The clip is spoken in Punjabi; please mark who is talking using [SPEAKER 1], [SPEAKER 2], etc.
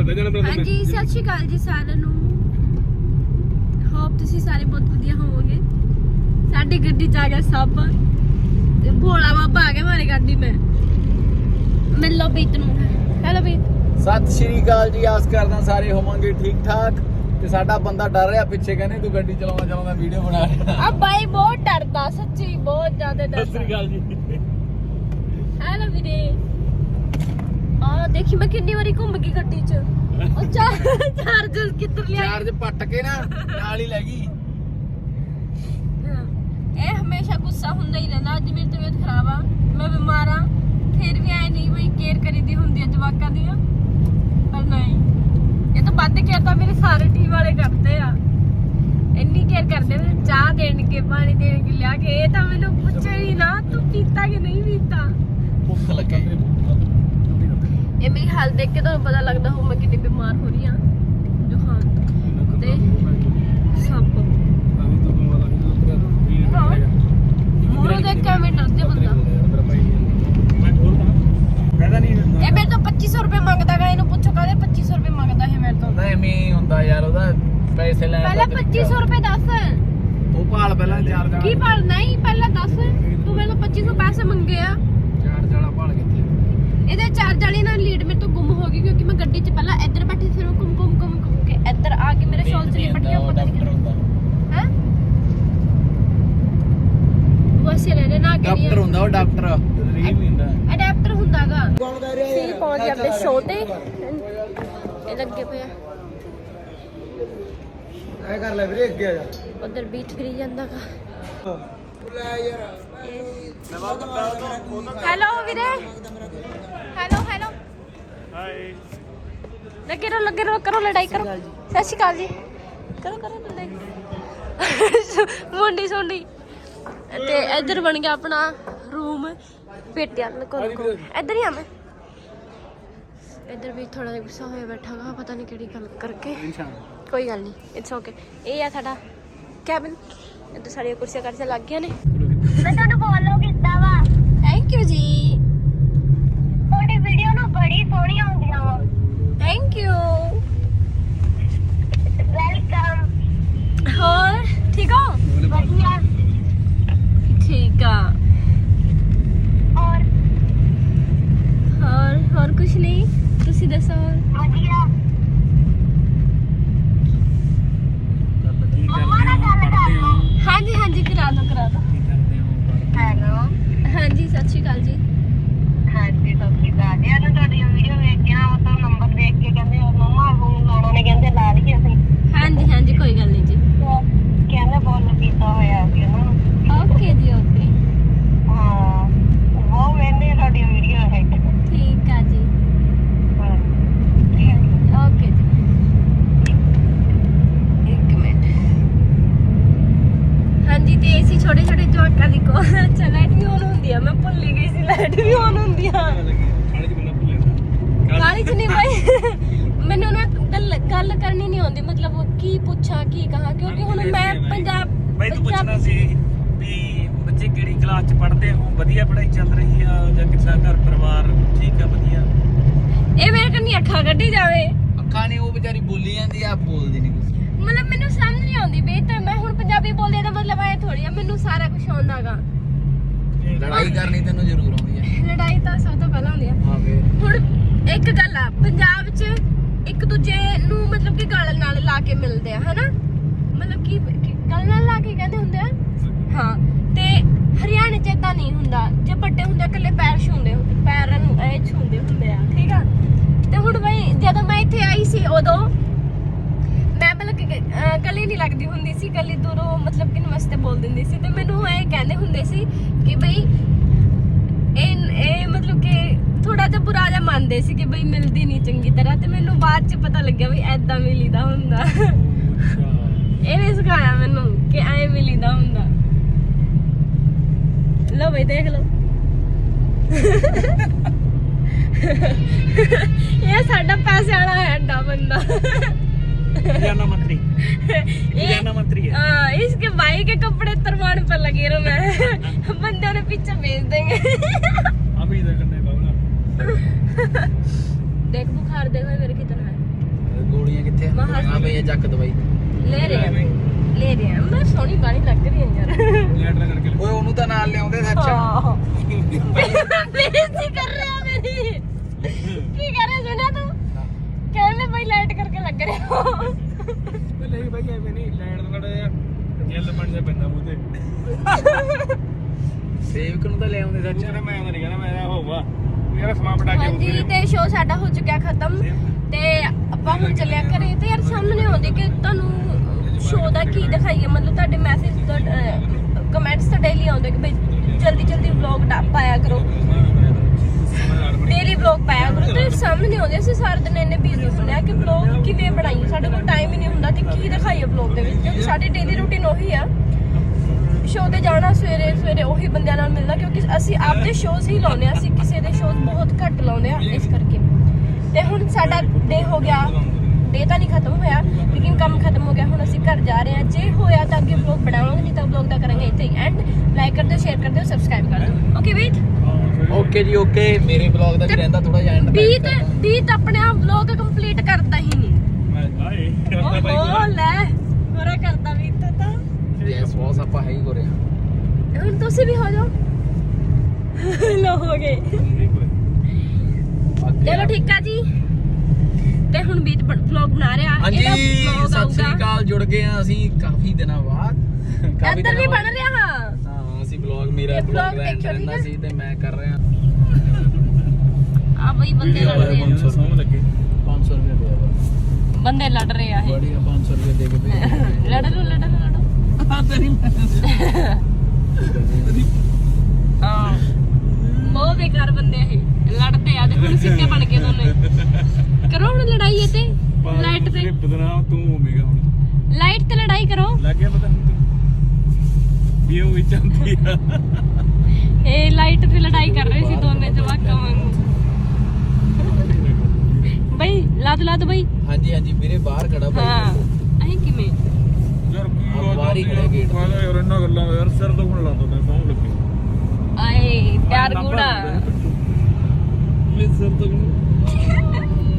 [SPEAKER 1] ਹੁੰਦਾ ਜਾਣਾ ਬ੍ਰਦਰ
[SPEAKER 2] ਹਾਂਜੀ ਸਤਿ ਸ਼੍ਰੀ ਅਕਾਲ ਜੀ ਸਾਰਿਆਂ ਨੂੰ। ਹੋਪ ਤੁਸੀਂ ਸਾਰੇ ਬਹੁਤ ਵਧੀਆ ਹੋਵੋਗੇ। ਸਾਡੀ ਗੱਡੀ ਚ ਆ ਗਿਆ ਸੱਪ ਤੇ ਭੋਲਾ ਬਾਬਾ ਆ ਗਿਆ ਮਾਰੇ ਗੱਡੀ ਮੈਂ। ਮਿਲ ਲੋ ਬੀਤ ਨੂੰ। ਹੈਲੋ ਬੀਤ
[SPEAKER 3] ਸਤਿ ਸ਼੍ਰੀ ਅਕਾਲ ਜੀ ਆਸ ਕਰਦਾ ਸਾਰੇ ਹੋਵਾਂਗੇ ਠੀਕ ਠਾਕ ਤੇ ਸਾਡਾ ਬੰਦਾ ਡਰ ਰਿਹਾ ਪਿੱਛੇ ਕਹਿੰਦੇ ਤੂੰ ਗੱਡੀ ਚਲਾਉਂਦਾ ਚਲਾਉਂਦਾ ਵੀਡੀਓ ਬਣਾ ਰਿਹਾ।
[SPEAKER 2] ਆ ਬਾਈ ਬਹੁਤ ਡਰਦਾ ਸੱਚੀ ਬਹੁਤ ਜ਼ਿਆਦਾ
[SPEAKER 1] ਸਤਿ
[SPEAKER 2] ਡਰਦਾ
[SPEAKER 1] ਸ੍ਰੀ ਅਕਾਲ ਜੀ।
[SPEAKER 2] ਹੈਲੋ ਵੀਰੇ। ਦੇਖੀ ਮੈਂ ਕਿੰਨੀ ਵਾਰੀ ਘੁੰਮ ਗਈ ਗੱਡੀ ਚ। ਉਹ ਚਾਰਜਰ ਕਿੱਧਰ ਲਿਆ
[SPEAKER 3] ਚਾਰਜ ਪੱਟ ਕੇ ਨਾ ਨਾਲ ਹੀ ਲੈ ਗਈ।
[SPEAKER 2] ਇਹ ਹਮੇਸ਼ਾ ਗੁੱਸਾ ਹੁੰਦਾ ਹੀ ਰਹਿੰਦਾ ਅੱਜ ਮੇਰੀ ਤਬੀਅਤ ਖਰਾਬ ਆ ਮੈਂ ਬਿਮਾਰ ਆ ਫਿਰ ਵੀ ਐ ਨਹੀਂ ਬਈ ਕੇਅਰ ਕਰੀਦੀ ਹੁੰਦੀ ਆ ਜਵਾਕਾਂ ਦੀ ਪਰ ਨਹੀਂ। ਇਹ ਤਾਂ ਵੱਧ ਕੇਅਰ ਤਾਂ ਮੇਰੇ ਸਾਰੇ ਟੀਮ ਵਾਲੇ ਕਰਦੇ ਆ। ਇੰਨੀ ਕੇਅਰ ਕਰਦੇ ਨੇ ਚਾਹ ਦੇਣਗੇ ਪਾਣੀ ਦੇਣਗੇ ਲਿਆ ਕੇ ਇਹ ਤਾਂ ਮੈਨੂੰ ਪੁੱਛੇ ਹੀ ਨਾ ਤੂੰ ਪੀਤਾ ਕਿ ਨਹੀਂ ਪੀਤਾ?
[SPEAKER 3] ਭੁੱਖ
[SPEAKER 2] ਹਾਲ ਦੇਖ ਕੇ ਤੁਹਾਨੂੰ ਪਤਾ ਲੱਗਦਾ ਹੋ ਮੈਂ ਕਿੰਨੀ ਬਿਮਾਰ ਹੋ ਰਹੀ ਆ ਜੁਖਾਮ ਤੇ ਸੱਪ। ਮੂਹਰੋਂ ਦੇਖ ਕੇ ਡਰਦੇ ਬੰਦਾ।
[SPEAKER 1] ਮੈਂ ਨਹੀਂ
[SPEAKER 2] ਇਹ ਮੇਰੇ ਤੋਂ 2500 ਰੁਪਏ ਮੰਗਦਾਗਾ ਇਹਨੂੰ ਪੁੱਛੋ ਕਾਹਦੇ 2500 ਰੁਪਏ ਮੰਗਦਾ ਇਹ ਮੇਰੇ ਤੋਂ।
[SPEAKER 3] ਉਹਦਾ ਐਵੇਂ ਹੀ ਹੁੰਦਾ ਯਾਰ ਉਹਦਾ ਪੈਸੇ ਲੈਣ
[SPEAKER 2] ਪਹਿਲਾਂ
[SPEAKER 3] ਤਰੀਕਾ।
[SPEAKER 2] 2500 ਰੁਪਏ ਦੱਸ।
[SPEAKER 3] ਉਹ ਭਾਲ ਪਹਿਲਾਂ ਚਾਰ
[SPEAKER 2] ਕੀ
[SPEAKER 3] ਜਾਣਾ
[SPEAKER 2] ਭਾਲ? ਨਹੀਂ ਪਹਿਲਾਂ ਦੱਸ। ਤੂੰ ਮੇਰੇ ਤੋਂ 2500 ਪੈਸੇ ਮੰਗੇ ਆ।
[SPEAKER 3] ਚਾਰ ਜਾਣਾ ਭਾਲ ਕਿੱਥੇ?
[SPEAKER 2] ਇਹਦੇ ਚਾਰ ਜਾਲੀ ਨਾਲ ਮੇਰੇ ਹੋ ਗਈ ਕਿਉਂਕਿ ਮੈਂ ਗੱਡੀ 'ਚ ਪਹਿਲਾਂ ਇੱਧਰ ਬੈਠੀ ਫਿਰ ਉਹ ਘੁੰਮ ਘੁੰਮ ਘੁੰਮ ਘੁੰਮ ਕੇ ਇੱਧਰ ਆ ਕੇ ਮੇਰੇ ਸ਼ੋਲ 'ਚ ਲਿਪਟ ਗਿਆ
[SPEAKER 3] ਉਹ
[SPEAKER 2] ਪਤਾ
[SPEAKER 3] ਡਾਕਟਰ
[SPEAKER 2] ਨਹੀਂ
[SPEAKER 3] ਹੁੰਦਾ।
[SPEAKER 2] ਹੈ? ਵਸੇ ਲੈਣੇ ਨਾ ਕਰੀਏ
[SPEAKER 3] ਡਾਕਟਰ ਹੁੰਦਾ ਉਹ ਡਾਕਟਰ। ਰੀਮ ਹੁੰਦਾ।
[SPEAKER 2] ਅਡਾਪਟਰ ਹੁੰਦਾਗਾ। ਸੀ ਪਹੁੰਚ ਗਏ ਆਪਣੇ ਸ਼ੋਅ ਤੇ ਇਹ ਲੱਗੇ ਪਏ ਆ।
[SPEAKER 3] ਐ ਕਰ ਲੈ ਵੀਰੇ ਅੱਗੇ ਆ ਜਾ।
[SPEAKER 2] ਉਧਰ ਬੀਟ ਫਰੀ ਜਾਂਦਾਗਾ। ਹੈਲੋ ਵੀਰੇ। ਹੈਲੋ ਹੈਲੋ
[SPEAKER 1] ਹਾਏ
[SPEAKER 2] ਲੱਗੇ ਰਹੋ ਲੱਗੇ ਰਹੋ ਕਰੋ ਲੜਾਈ ਕਰੋ। ਸਤਿ ਸ਼੍ਰੀ ਅਕਾਲ ਜੀ। ਕਰੋ ਕਰੋ ਲੜਾਈ। ਮੁੰਡੀ ਸੁੰਡੀ ਤੇ ਇੱਧਰ ਬਣ ਗਿਆ ਆਪਣਾ ਰੂਮ ਪੇਟਿਆਂ ਨਾਲ ਕੋਲ। ਕੋਲ ਇੱਧਰ ਹੀ ਆ ਮੈਂ। ਇੱਧਰ ਵੀ ਥੋੜਾ ਜਿਹਾ ਗੁੱਸਾ ਹੋਇਆ ਬੈਠਾ ਗਾ ਪਤਾ ਨਹੀਂ ਕਿਹੜੀ ਗੱਲ ਕਰਕੇ। ਕੋਈ ਗੱਲ ਨਹੀਂ ਇਟਸ ਓਕੇ ਇਹ ਆ ਸਾਡਾ ਕੈਬਨ ਇੱਧਰ ਸਾਡੀਆਂ ਕੁਰਸੀਆਂ ਕਰਸੀਆਂ ਲੱਗ ਗਈਆਂ ਨੇ।
[SPEAKER 4] ਮੈਂ ਤੁਹਾਨੂੰ ਫੋਲੋ ਕੀਤਾ ਵਾ।
[SPEAKER 2] ਥੈਂਕ ਯੂ ਜੀ
[SPEAKER 4] ਤੁਹਾਡੀ ਵੀਡੀਓ ਨਾ ਬੜੀ ਸੋਹਣੀ ਆਉਂਦੀਆਂ ਵਾ
[SPEAKER 2] ਥੈਂਕ ਯੂ
[SPEAKER 4] ਵੈਲਕਮ
[SPEAKER 2] ਹੋਰ ਠੀਕ ਹੋ
[SPEAKER 4] ਵਧੀਆ
[SPEAKER 2] ਠੀਕ ਆ
[SPEAKER 4] ਔਰ
[SPEAKER 2] ਹੋਰ ਹੋਰ ਕੁਝ ਨਹੀਂ? ਤੁਸੀਂ ਦੱਸੋ
[SPEAKER 4] ਵਧੀਆ ਮੰਮਾ ਨਾਲ ਗੱਲ ਕਰ ਲਓ
[SPEAKER 2] ਹਾਂਜੀ ਹਾਂਜੀ ਕਰਾ ਦੋ ਕਰਾ ਦੋ
[SPEAKER 4] ਹੈਲੋ
[SPEAKER 2] ਹਾਂਜੀ ਸਤਿ ਸ਼੍ਰੀ ਅਕਾਲ ਜੀ
[SPEAKER 4] ਹਾਂਜੀ ਸਤਿ ਸ਼੍ਰੀ ਅਕਾਲ ਜੀ ਇਹਨਾਂ ਤੁਹਾਡੀ ਵੀਡੀਓ ਵੇਖ ਕੇ ਨਾ ਉਹ ਤਾਂ ਨੰਬਰ ਦੇਖ ਕੇ ਕਹਿੰਦੇ ਮੰਮਾ ਫੋਨ ਲਾਉਣਾ ਨੇ ਕਹਿੰਦੇ ਲਾ ਲਈਏ ਅਸੀਂ
[SPEAKER 2] ਹਾਂਜੀ ਹਾਂਜੀ ਕੋਈ ਗੱਲ ਨਹੀਂ ਜੀ
[SPEAKER 4] ਤੇ ਕਹਿੰਦੇ ਫੋਲੋ ਕੀਤਾ ਹੋਇਆ ਸੀ ਉਹਨਾਂ ਨੂੰ
[SPEAKER 2] ਓਕੇ ਜੀ ਓਕੇ
[SPEAKER 4] ਹਾਂ ਉਹ ਮੈਨੇ ਤੁਹਾਡੀ ਵੀਡੀਓ ਹੈ
[SPEAKER 2] ਠੀਕ ਆ ਜੀ
[SPEAKER 4] ਹਾਂ ਠੀਕ ਹੈ
[SPEAKER 2] ਓਕੇ ਜੀ ਇੱਕ ਮਿੰਟ ਹਾਂਜੀ ਤੇ ਏਸੀ ਛੋਟੇ ਛੋਟੇ ਕੋ ਅੱਛਾ ਲਾਈਟ ਵੀ ਔਨ ਹੁੰਦੀ ਆ। ਮੈਂ ਭੁੱਲ ਹੀ ਗਈ ਸੀ ਲਾਈਟ ਵੀ ਔਨ ਹੁੰਦੀ ਆ। ਕਾਲੀ ਚ ਨਹੀਂ ਬਾਈ ਮੈਨੂੰ ਨਾ ਗੱਲ ਗੱਲ ਕਰਨੀ ਨਹੀਂ ਆਉਂਦੀ। ਮਤਲਬ ਕੀ ਪੁੱਛਾਂ ਕੀ ਕਹਾਂ? ਕਿਉਂਕਿ ਹੁਣ ਮੈਂ ਪੰਜਾਬ
[SPEAKER 5] ਬਈ ਤੂੰ ਪੁੱਛਣਾ ਸੀ ਵੀ ਬੱਚੇ ਕਿਹੜੀ ਕਲਾਸ ਚ ਪੜ੍ਹਦੇ ਹੋ ਵਧੀਆ ਪੜ੍ਹਾਈ ਚੱਲ ਰਹੀ ਆ ਜਾਂ ਕਿੱਦਾਂ ਘਰ ਪਰਿਵਾਰ ਠੀਕ ਆ ਵਧੀਆ?
[SPEAKER 2] ਇਹ ਮੇਰੇ ਕੰਨੀ ਅੱਖਾਂ ਕੱਢੀ ਜਾਵੇ।
[SPEAKER 3] ਅੱਖਾਂ ਨਹੀਂ ਉਹ ਵਿਚਾਰੀ ਬੋਲੀ ਜਾਂਦੀ ਆ ਬੋਲਦੀ ਨਹੀਂ ਕੁਝ
[SPEAKER 2] ਮਤਲਬ ਮੈਨੂੰ ਸਮਝ ਨਹੀਂ ਆਉਂਦੀ ਵੀ ਤਾਂ ਮੈਂ ਹੁਣ ਪੰਜਾਬੀ ਬੋਲਦੀ ਤਾਂ ਮਤਲਬ ਐ ਥੋੜੀ ਆ ਮੈਨੂੰ ਸਾਰਾ ਕੁਝ ਆਉਂਦਾਗਾ।
[SPEAKER 3] ਲੜਾਈ ਕਰਨੀ ਤੈਨੂੰ ਜ਼ਰੂਰ ਆਉਂਦੀ ਹੈ।
[SPEAKER 2] ਲੜਾਈ ਤਾਂ ਸਭ ਤੋਂ ਪਹਿਲਾਂ ਹੁੰਦੀ ਆ।
[SPEAKER 3] ਹਾਂ ਫੇਰ।
[SPEAKER 2] ਹੁਣ ਇੱਕ ਗੱਲ ਆ ਪੰਜਾਬ 'ਚ ਇੱਕ ਦੂਜੇ ਨੂੰ ਮਤਲਬ ਕਿ ਗਲ ਨਾਲ ਲਾ ਕੇ ਮਿਲਦੇ ਆ ਹਨਾ? ਮਤਲਬ ਕਿ ਕਿ ਗਲ ਨਾਲ ਲਾ ਕੇ ਕਹਿੰਦੇ ਹੁੰਦੇ ਆ। ਹਾਂ ਤੇ ਹਰਿਆਣੇ 'ਚ ਇਦਾਂ ਨਹੀਂ ਹੁੰਦਾ ਜੇ ਵੱਡੇ ਹੁੰਦੇ ਇਕੱਲੇ ਪੈਰ ਛੂੰਦੇ ਹੁੰਦੇ ਪੈਰਾਂ ਨੂੰ ਐ ਛੂੰਦੇ ਹੁੰਦੇ ਆ ਠੀਕ ਆ? ਤੇ ਹੁਣ ਬਈ ਜਦੋਂ ਮੈਂ ਇੱਥੇ ਆਈ ਸੀ ਉਦੋਂ ਮੈਂ ਮਤਲਬ ਕਿ ਅਹ, ਗਲੀ ਨਹੀਂ ਲੱਗਦੀ ਹੁੰਦੀ ਸੀ ਗਲੀ ਦੂਰੋਂ ਮਤਲਬ ਕਿ ਨਮਸਤੇ ਬੋਲ ਦਿੰਦੀ ਸੀ ਤੇ ਮੈਨੂੰ ਇਹ ਕਹਿੰਦੇ ਹੁੰਦੇ ਸੀ ਕਿ ਬਈ ਇਹ ਇਹ ਮਤਲਬ ਕਿ ਥੋੜਾ ਜਿਹਾ ਬੁਰਾ ਜਿਹਾ ਮੰਨਦੇ ਸੀ ਕਿ ਬਈ ਮਿਲਦੀ ਨਹੀਂ ਚੰਗੀ ਤਰ੍ਹਾਂ ਤੇ ਮੈਨੂੰ ਬਾਅਦ ਚ ਪਤਾ ਲੱਗਿਆ ਵੀ ਐਦਾਂ ਮਿਲੀਦਾ ਹੁੰਦਾ। ਇਹਨੇ ਸਿਖਾਇਆ ਮੈਨੂੰ ਕਿ ਐ ਮਿਲੀਦਾ ਹੁੰਦਾ। ਲੋ ਬਈ ਦੇਖ ਲਓ। ਇਹ ਸਾਡਾ ਪੈਸੇ ਵਾਲਾ ਹੈ ਐਡਾ ਬੰਦਾ।
[SPEAKER 5] ਖਜ਼ਾਨਾ ਮੰਤਰੀ ਖਜ਼ਾਨਾ ਮੰਤਰੀ ਹੈ
[SPEAKER 2] हाँ इसके भाई के कपड़े तरवान पर लगे रहो मैं बंदे ने पीछे भेज देंगे
[SPEAKER 1] ਅਭੀ ਦਾ ਕੰਨੇ ਬਾਬਲਾ
[SPEAKER 2] देख बुखार देखो मेरे कितना है
[SPEAKER 3] ਕਿਵੇਂ ਆ ਚੱਕ ਦਵਾਈ
[SPEAKER 2] ਲੈ ਰਹੇ ਆ ਲੈ ਰਹੇ ਆ ਮੈਂ ਸੋਹਣੀ ਬਾਣੀ ਲੱਗ ਰਹੀ ਹਾਂ ਯਾਰ
[SPEAKER 1] ਲੈਟਰ ਕਰਕੇ
[SPEAKER 3] ਓਏ ਉਹਨੂੰ ਤਾਂ ਨਾਲ ਲਿਆਉਂਦੇ ਸੱਚ
[SPEAKER 1] ਨਹੀਂ ਭਾਈ ਐਵੇਂ ਨਹੀਂ ਲੈਟ ਦਾ ਲੜਿਆ ਜੈਲ ਬਣ ਜਾ ਪੈਂਦਾ ਮੂੰਹ ਤੇ
[SPEAKER 3] ਸੇਵਕ ਨੂੰ ਤਾਂ ਲਿਆਉਂਦੇ ਸੱਚ
[SPEAKER 1] ਜਿਹੜਾ ਮੈਂ ਨਹੀਂ ਕਹਿੰਦਾ ਮੈਂ ਹੋਊਗਾ ਮੇਰਾ ਸਮਾਨ ਪਟਾ ਕੇ
[SPEAKER 2] ਹਾਂਜੀ, ਤੇ ਸ਼ੋਅ ਸਾਡਾ ਹੋ ਚੁੱਕਿਆ ਖਤਮ। ਤੇ ਆਪਾਂ ਹੁਣ ਚੱਲਿਆ ਘਰੇ ਤੇ ਯਾਰ ਸਾਹਮਣੇ ਆਉਂਦੇ ਕਿ ਤੁਹਾਨੂੰ ਸ਼ੋਅ ਦਾ ਕੀ ਦਿਖਾਈਏ? ਮਤਲਬ ਤੁਹਾਡੇ ਮੈਸੇਜ ਕਮੈਂਟਸ ਤਾਂ ਡੇਲੀ ਆਉਂਦੇ ਕਿ ਬਈ ਜਲਦੀ ਜਲਦੀ ਵਲੌਗ ਪਾਇਆ ਕਰੋ। ਡੇਲੀ ਵਲੌਗ ਪਾਇਆ ਕਰੋ ਤੇ ਸਾਹਮਣੇ ਨਹੀਂ ਆਉਂਦੇ ਅਸੀਂ ਸਾਰਾ ਦਿਨ ਇੰਨੇ ਬਿਜ਼ੀ ਹੁੰਦੇ ਆ ਕਿ ਵਲੌਗ ਕਿਵੇਂ ਬਣਾਈਏ? ਸਾਡੇ ਕੋਲ ਟਾਈਮ ਹੀ ਨਹੀਂ ਹੁੰਦਾ ਤੇ ਕੀ ਦਿਖਾਈਏ ਵਲੌਗ ਦੇ ਵਿੱਚ? ਕਿਉਂਕਿ ਸਾਡੀ ਡੇਲੀ ਰੂਟੀਨ ਉਹੀ ਆ। ਸ਼ੋਅ ਤੇ ਜਾਣਾ ਸਵੇਰੇ ਸਵੇਰੇ ਉਹੀ ਬੰਦਿਆਂ ਨਾਲ ਮਿਲਣਾ ਕਿਉਂਕਿ ਅਸੀਂ ਆਪਦੇ ਸ਼ੋਅਜ਼ ਹੀ ਲਾਉਂਦੇ ਆ ਅਸੀਂ ਕਿਸੇ ਦੇ ਸ਼ੋਅਜ਼ ਬਹੁਤ ਘੱਟ ਲਾਉਂਦੇ ਆ ਇਸ ਕਰਕੇ। ਤੇ ਹੁਣ ਸਾਡਾ ਡੇ ਹੋ ਗਿਆ। ਡੇ ਤਾਂ ਨਹੀਂ ਖਤਮ ਹੋਇਆ ਲੇਕਿਨ ਕੰਮ ਖਤਮ ਹੋ ਗਿਆ ਹੁਣ ਅਸੀਂ ਘਰ ਜਾ ਰਹੇ ਹਾਂ ਜੇ ਹੋਇਆ ਤਾਂ ਅੱਗੇ ਵਲੌਗ ਬਣਾਵਾਂਗੇ ਨਹੀਂ ਤਾਂ ਵਲੌਗ ਦਾ ਕਰਾਂਗੇ ਇੱਥੇ ਹੀ ਐਂਡ ਲਾਈਕ ਕਰ ਦਿਓ ਸ਼ੇਅਰ ਕਰ ਦਿਓ ਸਬਸਕ੍ਰਾਈਬ ਕਰ ਦਿਓ ਓਕੇ ਵੇਟ
[SPEAKER 3] ਓਕੇ ਜੀ ਓਕੇ ਮੇਰੇ ਬਲੌਗ ਦਾ ਵੀ ਰਹਿੰਦਾ ਥੋੜਾ ਜਿਹਾ ਐਂਡ
[SPEAKER 2] ਬੀਤ ਬੀਤ ਆਪਣੇ ਆਪ ਵਲੌਗ ਕੰਪਲੀਟ ਕਰਦਾ ਹੀ ਨਹੀਂ।
[SPEAKER 1] ਮੈਂ ਹਾਏ ਕਰਦਾ ਭਾਈ
[SPEAKER 2] ਓਹੋ ਲੈ ਹੋਰਾ ਕਰਦਾ ਬੀਤ ਤਾਂ।
[SPEAKER 3] ਯੈਸ ਬੌਸ ਆਪਾਂ ਹੈ ਹੀ ਹੋ। ਰਿਹਾ
[SPEAKER 2] ਹੁਣ ਤੁਸੀਂ ਵੀ ਹੋ ਜਾਓ। ਲੋ ਹੋ ਗਏ।
[SPEAKER 3] ਅੱਗੇ
[SPEAKER 2] ਚਲੋ ਠੀਕ ਆ ਜੀ। ਤੇ ਹੁਣ ਬੀਤ ਵਲੌਗ ਬਣਾ ਰਿਹਾ।
[SPEAKER 3] ਹਾਂਜੀ ਸਤਿ ਸ੍ਰੀ। ਅਕਾਲ ਜੁੜ ਗਏ ਆ ਅਸੀਂ ਕਾਫੀ ਦਿਨਾਂ ਬਾਅਦ। ਕਾਫੀ
[SPEAKER 2] ਇੱਧਰ ਵੀ
[SPEAKER 3] ਦਿਨਾਂ
[SPEAKER 2] ਬਣ
[SPEAKER 3] ਬਾਅਦ।
[SPEAKER 2] ਰਿਹਾ। ਹਾਂ
[SPEAKER 3] ਹਾਂ ਅਸੀਂ ਬਲੌਗ ਮੇਰਾ
[SPEAKER 2] ਇਹ
[SPEAKER 3] ਬਲੌਗ
[SPEAKER 2] vlog
[SPEAKER 3] ਐਂਡ ਰਹਿੰਦਾ
[SPEAKER 2] ਠੀਕ
[SPEAKER 3] ਸੀ ਤੇ ਮੈਂ ਕਰ ਰਿਹਾ।
[SPEAKER 2] ਆ ਬਈ ਬੰਦੇ ਲੜ ਰਹੇ ਆ।
[SPEAKER 1] ਸੌਂ ਲੱਗੇ
[SPEAKER 3] 500 ਰੁਪਏ ਦੇ ਦਿਓ
[SPEAKER 2] ਬੰਦੇ ਲੜ ਰਹੇ ਆ ਇਹ।
[SPEAKER 3] ਬੜੀ 500 ਰੁਪਏ ਦੇ ਕੇ ਭੇਜ
[SPEAKER 2] ਲੜ ਲੋ ਲੜ ਲੋ ਲੜੋ। ਹਾਂ ਬਹੁਤ ਬੇਕਾਰ ਬੰਦੇ ਆ ਇਹ। ਲੜਦੇ ਆ ਤੇ ਹੁਣ ਸਿੱਧੇ ਬਣ ਗਏ ਦੋਨੇ। ਕਰੋ ਹੁਣ ਲੜਾਈ ਇਹ ਤੇ ਲਾਈਟ ਤੇ।
[SPEAKER 1] ਬਦਨਾਮ ਤੂੰ ਹੋਵੇਂਗਾ ਹੁਣ।
[SPEAKER 2] ਲਾਈਟ ਤੇ ਲੜਾਈ ਕਰੋ।
[SPEAKER 1] ਲੱਗ ਗਿਆ ਪਤਾ ਨਹੀਂ ਤੈਨੂੰ ਵੀ ਉਹ ਵਿੱਚ ਆਉਂਦੀ ਆ।
[SPEAKER 2] ਇਹ ਲਾਈਟ ਤੇ ਲੜਾਈ ਕਰ ਰਹੇ ਸੀ ਦੋਨੇ ਜਵਾਕਾਂ ਵਾਂਗੂ। ਲਾਦ ਲਾਦ ਬਈ।
[SPEAKER 3] ਹਾਂਜੀ ਹਾਂਜੀ ਵੀਰੇ ਬਾਹਰ ਖੜਾ
[SPEAKER 2] ਹਾਂ
[SPEAKER 3] ਭਾਈ
[SPEAKER 2] ਅਹੀਂ ਕਿਵੇਂ?
[SPEAKER 1] ਯਾਰ ਕੀ
[SPEAKER 3] ਆਹ ਬਾਹਰ ਹੀ ਖੜੇ ਗੇਟ ਤੇ।
[SPEAKER 1] ਕਹਿੰਦਾ ਯਾਰ ਇਹਨਾਂ ਗੱਲਾਂ ਯਾਰ ਸਿਰ ਦੁਖਣ ਲੱਗ ਪਿਆ ਸੌਂ ਲੱਗੇ।
[SPEAKER 2] ਆਏ ਪਿਆਰ ਗੂੜਾ।
[SPEAKER 1] ਮੇਰੇ ਸਿਰ ਦੁਖਣ